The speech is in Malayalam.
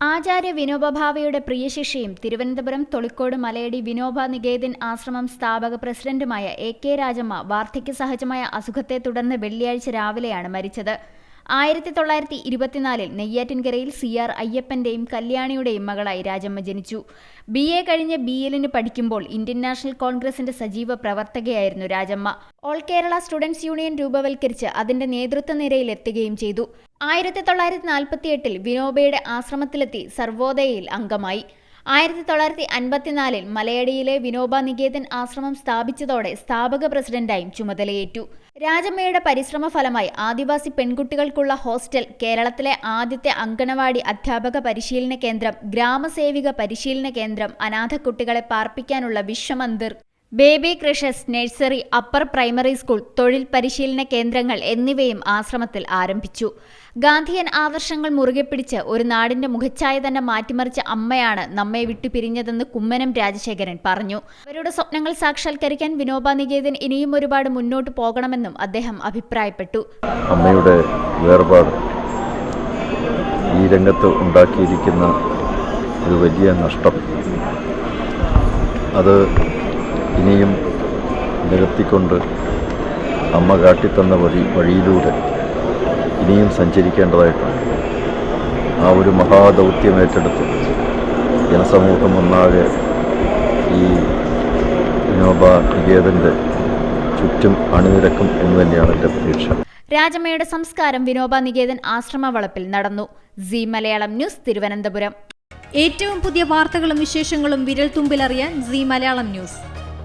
ആചാര്യ വിനോബഭാവയുടെ പ്രിയ ശിഷ്യയും തിരുവനന്തപുരം തൊളിക്കോട് മലയടി വിനോബ നികേതൻ ആശ്രമം സ്ഥാപക പ്രസിഡന്റുമായ എ കെ രാജമ്മ വാർദ്ധക്യ സഹജമായ അസുഖത്തെ തുടർന്ന് വെള്ളിയാഴ്ച രാവിലെയാണ് മരിച്ചത്. ആയിരത്തി തൊള്ളായിരത്തി ഇരുപത്തിനാലിൽ നെയ്യാറ്റിൻകരയിൽ സി ആർ അയ്യപ്പന്റെയും കല്യാണിയുടെയും മകളായി രാജമ്മ ജനിച്ചു. ബി എ കഴിഞ്ഞ് ബി എല്ലിന് പഠിക്കുമ്പോൾ ഇന്ത്യൻ നാഷണൽ കോൺഗ്രസിന്റെ സജീവ പ്രവർത്തകയായിരുന്നു Rajamma. All Kerala students union രൂപവൽക്കരിച്ച് അതിന്റെ നേതൃത്വ നിരയിലെത്തുകയും ചെയ്തു. ആയിരത്തി തൊള്ളായിരത്തി നാൽപ്പത്തിയെട്ടിൽ വിനോബയുടെ ആശ്രമത്തിലെത്തി സർവോദയയിൽ അംഗമായി. ആയിരത്തി തൊള്ളായിരത്തി അൻപത്തിനാലിൽ മലയടിയിലെ വിനോബ നികേതൻ ആശ്രമം സ്ഥാപിച്ചതോടെ സ്ഥാപക പ്രസിഡന്റായും ചുമതലയേറ്റു. രാജമ്മയുടെ പരിശ്രമ ഫലമായി ആദിവാസി പെൺകുട്ടികൾക്കുള്ള ഹോസ്റ്റൽ കേരളത്തിലെ ആദ്യത്തെ അങ്കണവാടി അധ്യാപക പരിശീലന കേന്ദ്രം ഗ്രാമസേവിക പരിശീലന കേന്ദ്രം അനാഥ കുട്ടികളെ പാർപ്പിക്കാനുള്ള Vishwamandir baby creches nursery upper primary school തൊഴിൽ പരിശീലന കേന്ദ്രങ്ങൾ എന്നിവയും ആശ്രമത്തിൽ ആരംഭിച്ചു. ഗാന്ധിയൻ ആദർശങ്ങൾ മുറുകെ പിടിച്ച് ഒരു നാടിന്റെ മുഖച്ഛായ തന്നെ മാറ്റിമറിച്ച അമ്മയാണ് നമ്മെ വിട്ടു പിരിഞ്ഞതെന്ന് കുമ്മനം രാജശേഖരൻ പറഞ്ഞു. അവരുടെ സ്വപ്നങ്ങൾ സാക്ഷാത്കരിക്കാൻ വിനോബ നികേതൻ ഇനിയും ഒരുപാട് മുന്നോട്ട് പോകണമെന്നും അദ്ദേഹം അഭിപ്രായപ്പെട്ടു. അമ്മയുടെ വേർപാട് ഈ രംഗത്ത് ഉണ്ടാക്കിയിരിക്കുന്ന ഒരു വലിയ നഷ്ടം. അത് ഇനിയും നികത്തിക്കൊണ്ട് അമ്മ കാട്ടിത്തന്ന വഴി വഴിയിലൂടെ ഇനിയും സഞ്ചരിക്കേണ്ടതായിട്ടുണ്ട്. ആ ഒരു മഹാദൗത്യം ഏറ്റെടുത്ത് ജനസമൂഹം ഒന്നാകെ ഈ വിനോബ നികേതന്റെ ചുറ്റും അണിനിരക്കും എന്ന് തന്നെയാണ് എന്റെ പ്രതീക്ഷ. രാജമ്മയുടെ സംസ്കാരം വിനോബ നികേതൻ ആശ്രമ വളപ്പിൽ നടന്നു. C Malayalam news Thiruvananthapuram. ഏറ്റവും പുതിയ വാർത്തകളും വിശേഷങ്ങളും വിരൽ തുമ്പിലറിയാൻ സി മലയാളം ന്യൂസ്.